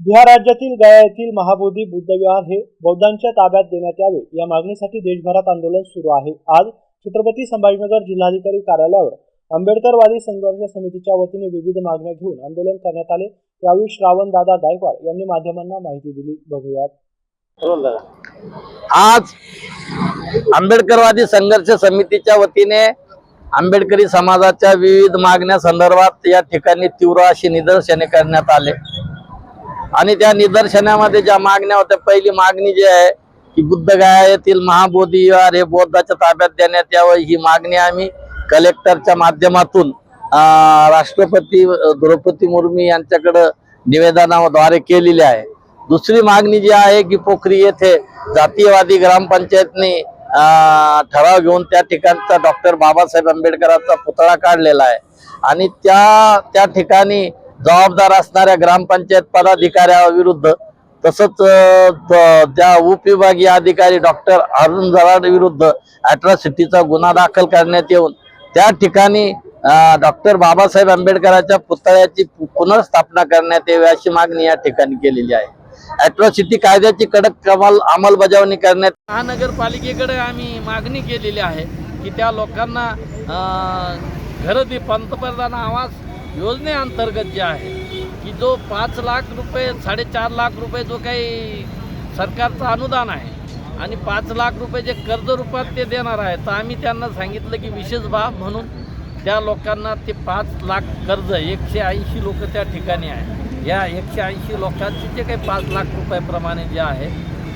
बिहार राज्यातील गया येथील महाबोधी बुद्धविहार हे बौद्धांच्या ताब्यात देण्यात यावे या मागणीसाठी देशभरात आंदोलन सुरू आहे. आज छत्रपती संभाजीनगर जिल्हाधिकारी कार्यालयावर आंबेडकरवादी संघर्ष समितीच्या वतीने विविध मागण्या घेऊन आंदोलन करण्यात आले. यावेळी श्रावण दादा गायकवाड यांनी माध्यमांना माहिती दिली. बघूयात. आज आंबेडकरवादी संघर्ष समितीच्या वतीने आंबेडकरी समाजाच्या विविध मागण्या संदर्भात या ठिकाणी तीव्र अशी निदर्शने करण्यात आले. आणि त्या निदर्शनामध्ये ज्या मागण्या होत्या पहिली मागणी जी आहे की बुद्धगया येथील महाबोधी विहार हे बौद्धाच्या ताब्यात देण्यात यावं ही मागणी आम्ही कलेक्टरच्या माध्यमातून राष्ट्रपती द्रौपदी मुर्मी यांच्याकडं निवेदनाद्वारे केलेली आहे. दुसरी मागणी जी आहे की पोखरी येथे जातीयवादी ग्रामपंचायतने ठराव घेऊन त्या ठिकाणचा डॉक्टर बाबासाहेब आंबेडकरांचा पुतळा काढलेला आहे. आणि त्या त्या ठिकाणी जबाबदार असणाऱ्या ग्रामपंचायत पदाधिकाऱ्याविरुद्ध तसंच त्या उपविभागीय अधिकारी डॉक्टर अरुण जराड विरुद्ध अॅट्रॉसिटीचा गुन्हा दाखल करण्यात येऊन त्या ठिकाणी डॉक्टर बाबासाहेब आंबेडकरांच्या पुतळ्याची पुनर्स्थापना करण्यात यावी अशी मागणी या ठिकाणी केलेली आहे. अॅट्रॉसिटी कायद्याची कडक कमाल अंमलबजावणी करण्यात महानगरपालिकेकडे आम्ही मागणी केलेली आहे की त्या लोकांना घर दे पंतप्रधान आवास योजनेअंतर्गत जे आहे की जो पाच लाख रुपये साडेचार लाख रुपये जो काही सरकारचं अनुदान आहे आणि पाच लाख रुपये जे कर्ज रूपात ते देणार आहे तर आम्ही त्यांना सांगितलं की विशेष बाब म्हणून त्या लोकांना ते पाच लाख कर्ज एकशे ऐंशी लोक त्या ठिकाणी आहे. या एकशे ऐंशी लोकांचे जे काही पाच लाख रुपयाप्रमाणे जे आहे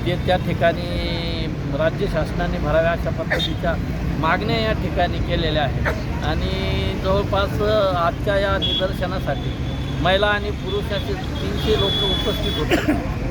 ते त्या ठिकाणी राज्य शासनाने भराव्या अशा पद्धतीच्या मागण्या या ठिकाणी केलेल्या आहेत. आणि जवळपास आजच्या या निदर्शनासाठी महिला आणि पुरुष असे तीनशे लोक उपस्थित होते.